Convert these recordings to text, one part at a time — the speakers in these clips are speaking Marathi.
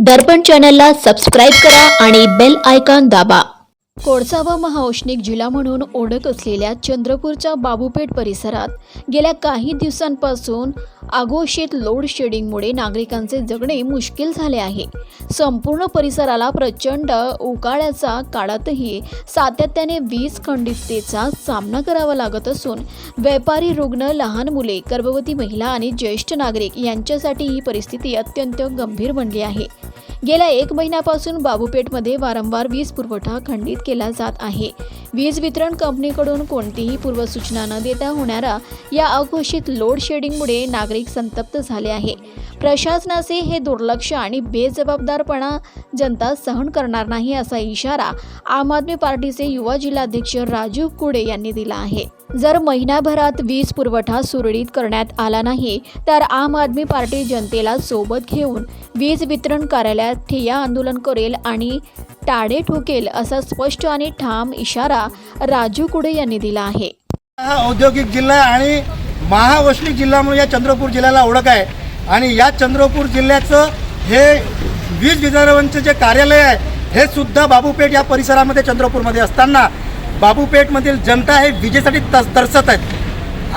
दर्पण चॅनलला सबस्क्राईब करा आणि बेल आयकॉन दाबा. कोळसा व महाऔष्णिक जिल्हा म्हणून ओळख असलेल्या चंद्रपूरच्या बाबूपेठ परिसरात गेल्या काही दिवसांपासून आघोषित लोड शेडिंगमुळे नागरिकांचे जगणे मुश्किल झाले आहे. संपूर्ण परिसराला प्रचंड उकाळ्याचा काळातही सातत्याने वीज खंडिततेचा सामना करावा लागत असून व्यापारी रुग्ण लहान मुले गर्भवती महिला आणि ज्येष्ठ नागरिक यांच्यासाठी ही परिस्थिती अत्यंत गंभीर बनली आहे. गेल्या एक महिन्यापासून बाबूपेठमध्ये वारंवार वीज पुरवठा खंडित केला जात आहे. वीज वितरण कंपनीकडून कोणतीही पूर्वसूचना न देता होणाऱ्या या अघोषित लोड शेडिंगमुळे नागरिक संतप्त झाले आहे. प्रशासनाचे हे दुर्लक्ष आणि बेजबाबदारपणा जनता सहन करणार नाही असा इशारा आम आदमी पार्टीचे युवा जिल्हाध्यक्ष राजीव कुडे यांनी दिला आहे. जर महिनाभरात वीज पुरवठा सुरळीत करण्यात आला नाही तर आम आदमी पार्टी जनतेला सोबत घेऊन वीज वितरण कार्यालयात ठिय्या आंदोलन करेल आणि टाळे ठोकेल असा स्पष्ट आणि ठाम इशारा राजू कुडे यांनी दिला आहे. हा औद्योगिक जिल्हा आणि महाऔष्णिक जिल्हा म्हणून या चंद्रपूर जिल्ह्याला ओळख आहे. आणि या चंद्रपूर जिल्ह्याचं हे वीज वितरणचं जे कार्यालय आहे हे सुद्धा बाबूपेठ या परिसरामध्ये चंद्रपूरमध्ये असताना बाबूपेठमधील जनता हे विजेसाठी तस तरसत आहेत.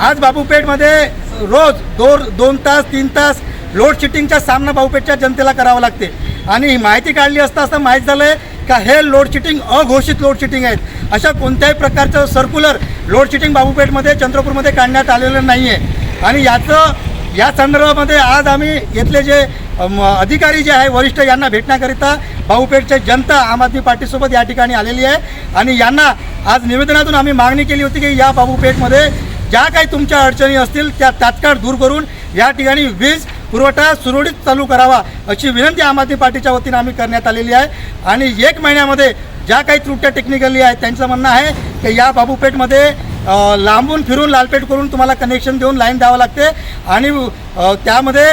आज बाबूपेठमध्ये रोज दोन दोन तास तीन तास लोड शेडिंगचा सामना बाबूपेठच्या जनतेला करावा लागते. आणि ही माहिती काढली असता असं माहीत झालं आहे का हे लोड अघोषित लोड आहेत. अशा कोणत्याही प्रकारचं सर्क्युलर लोड शेडिंग बाबूपेठमध्ये चंद्रपूरमध्ये काढण्यात आलेलं नाही आहे आणि याचं या संदर्भामध्ये आज आम्ही घेतले जे अधिकारी जे आहे वरिष्ठ यांना भेटण्याकरिता भाऊपेठच्या जनता आम आदमी पार्टीसोबत या ठिकाणी आलेली आहे. आणि यांना आज निवेदनातून आम्ही मागणी केली होती की या बाबूपेठमध्ये ज्या काही तुमच्या अडचणी असतील त्या तात्काळ दूर करून या ठिकाणी वीज पुरवठा सुरळीत चालू करावा अशी विनंती आम आदमी पार्टीच्या वतीनं आम्ही करण्यात आलेली आहे. आणि एक महिन्यामध्ये ज्या काही त्रुट्या टेक्निकली आहेत त्यांचं म्हणणं आहे की या बाबूपेठमध्ये लांबून फिरून लालपेट करून तुम्हाला कनेक्शन देऊन लाईन द्यावं लागते. आणि त्यामध्ये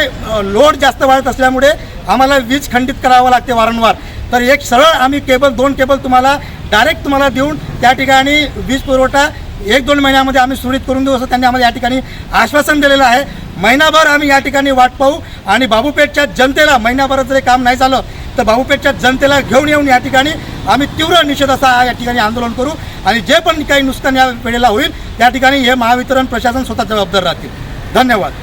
लोड जास्त वाढत असल्यामुळे आम्हाला वीज खंडित करावं लागते वारंवार. तर एक सरळ आम्ही केबल दोन केबल तुम्हाला डायरेक्ट तुम्हाला देऊन त्या ठिकाणी वीज पुरवठा एक दोन महिन्यामध्ये आम्ही सुरळीत करून देऊ असं त्यांनी आम्हाला या ठिकाणी आश्वासन दिलेलं आहे. महिनाभर आम्ही या ठिकाणी वाट पाहू. आणि बाबूपेठच्या जनतेला महिनाभरात जरी काम नाही झालं तर बाबूपेठच्या जनतेला घेऊन येऊन या ठिकाणी आम्ही तीव्र निषेध असा या ठिकाणी आंदोलन करू आणि जे पण काही नुकसान या वेळेला होईल त्या ठिकाणी हे महावितरण प्रशासन स्वतः जबाबदार राहतील. धन्यवाद.